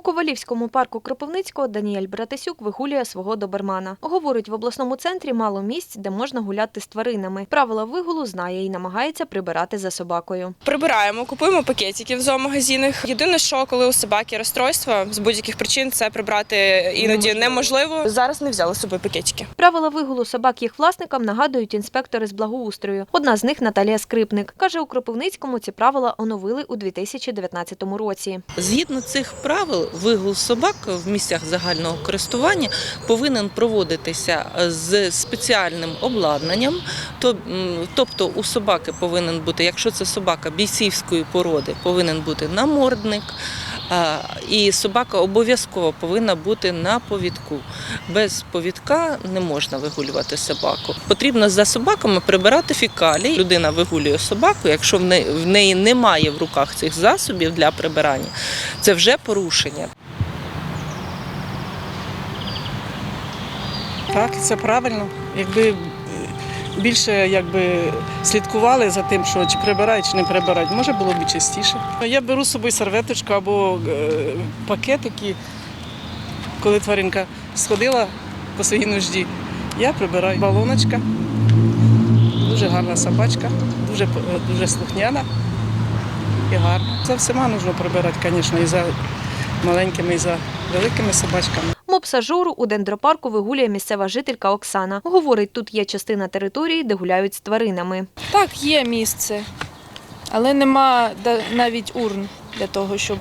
У Ковалівському парку Кропивницького Даніель Братасюк вигулює свого добермана. Говорить, в обласному центрі мало місць, де можна гуляти з тваринами. Правила вигулу знає і намагається прибирати за собакою. Прибираємо, купуємо пакетики в зоомагазинах. Єдине, що коли у собаки розстройства з будь-яких причин це прибрати іноді неможливо. Зараз не взяли з собою пакетики. Правила вигулу собак їх власникам нагадують інспектори з благоустрою. Одна з них Наталія Скрипник. Каже, у Кропивницькому ці правила оновили у 2019 році. Згідно цих правил, вигул собак в місцях загального користування повинен проводитися з спеціальним обладнанням. Тобто у собаки повинен бути, якщо це собака бійцівської породи, повинен бути намордник. І собака обов'язково повинна бути на повідку. Без повідка не можна вигулювати собаку. Потрібно за собаками прибирати фікалії. Людина вигулює собаку, якщо в неї, немає в руках цих засобів для прибирання, це вже порушення. Так, це правильно. Якби більше якби, слідкували за тим, що чи прибирають, чи не прибирають, може було б частіше. Я беру з собою серветочку або е, пакетики, коли тваринка сходила по своїй нужді. Я прибираю балоночка. Дуже гарна собачка, дуже, дуже слухняна і гарна. Це всіма потрібно прибирати, звісно, і за маленькими, і за великими собачками. Мопса Жору у дендропарку вигулює місцева жителька Оксана. Говорить, тут є частина території, де гуляють з тваринами. Так, є місце, але нема навіть урн для того, щоб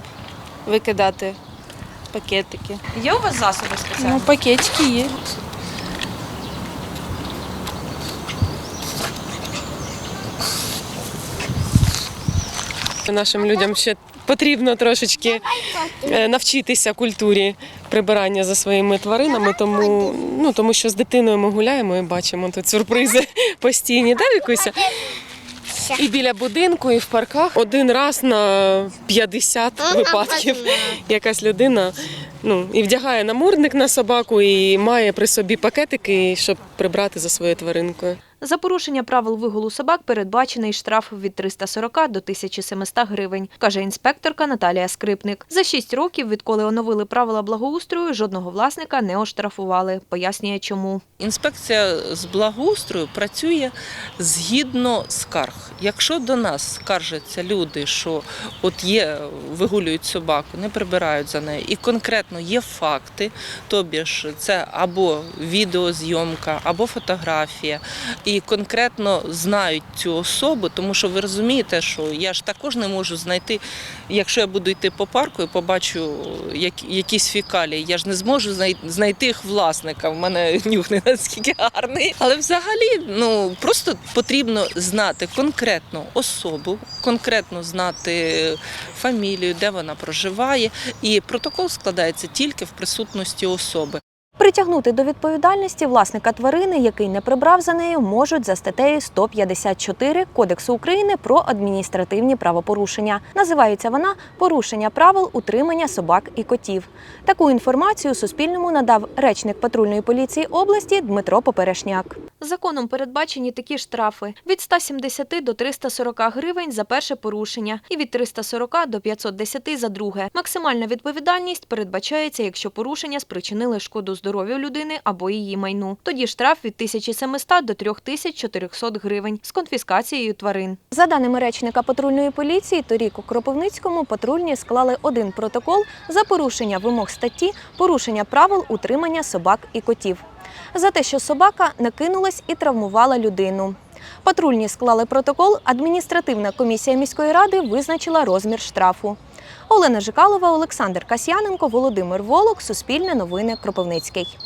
викидати пакетики. Є у вас засоби Ну, пакетики є. Нашим людям ще потрібно трошечки е, навчитися культурі прибирання за своїми тваринами, тому, ну, тому що з дитиною ми гуляємо і бачимо тут сюрпризи постійні, да, Вікуся? І біля будинку, і в парках. Один раз на 50 випадків якась людина ну, і вдягає намордник на собаку, і має при собі пакетики, щоб прибрати за своєю тваринкою. За порушення правил вигулу собак передбачений штраф від 340 до 1700 гривень, каже інспекторка Наталія Скрипник. За 6 років, відколи оновили правила благоустрою, жодного власника не оштрафували. Пояснює, чому. Інспекція з благоустрою працює згідно скарг. Якщо до нас скаржаться люди, що от є, вигулюють собаку, не прибирають за нею, і конкретно є факти, тобі ж це або відеозйомка, або фотографія, і конкретно знають цю особу, тому що ви розумієте, що я ж також не можу знайти, якщо я буду йти по парку і побачу якісь фікалії, я ж не зможу знай- знайти їх власника. В мене нюх не наскільки гарний. Але взагалі ну просто потрібно знати конкретну особу, конкретно знати фамілію, де вона проживає, і протокол складається тільки в присутності особи. Притягнути до відповідальності власника тварини, який не прибрав за нею, можуть за статтею 154 Кодексу України про адміністративні правопорушення. Називається вона порушення правил утримання собак і котів. Таку інформацію Суспільному надав речник патрульної поліції області Дмитро Поперешняк. Законом передбачені такі штрафи від 170 до 340 гривень за перше порушення і від 340 до 510 за друге. Максимальна відповідальність передбачається, якщо порушення спричинили шкоду здоров'ю людини або її майну. Тоді штраф від 1700 до 3400 гривень з конфіскацією тварин. За даними речника патрульної поліції, торік у Кропивницькому патрульні склали один протокол за порушення вимог статті порушення правил утримання собак і котів за те, що собака накинулась і травмувала людину. Патрульні склали протокол. Адміністративна комісія міської ради визначила розмір штрафу. Олена Жикалова, Олександр Касьяненко, Володимир Волок, Суспільне новини, Кропивницький.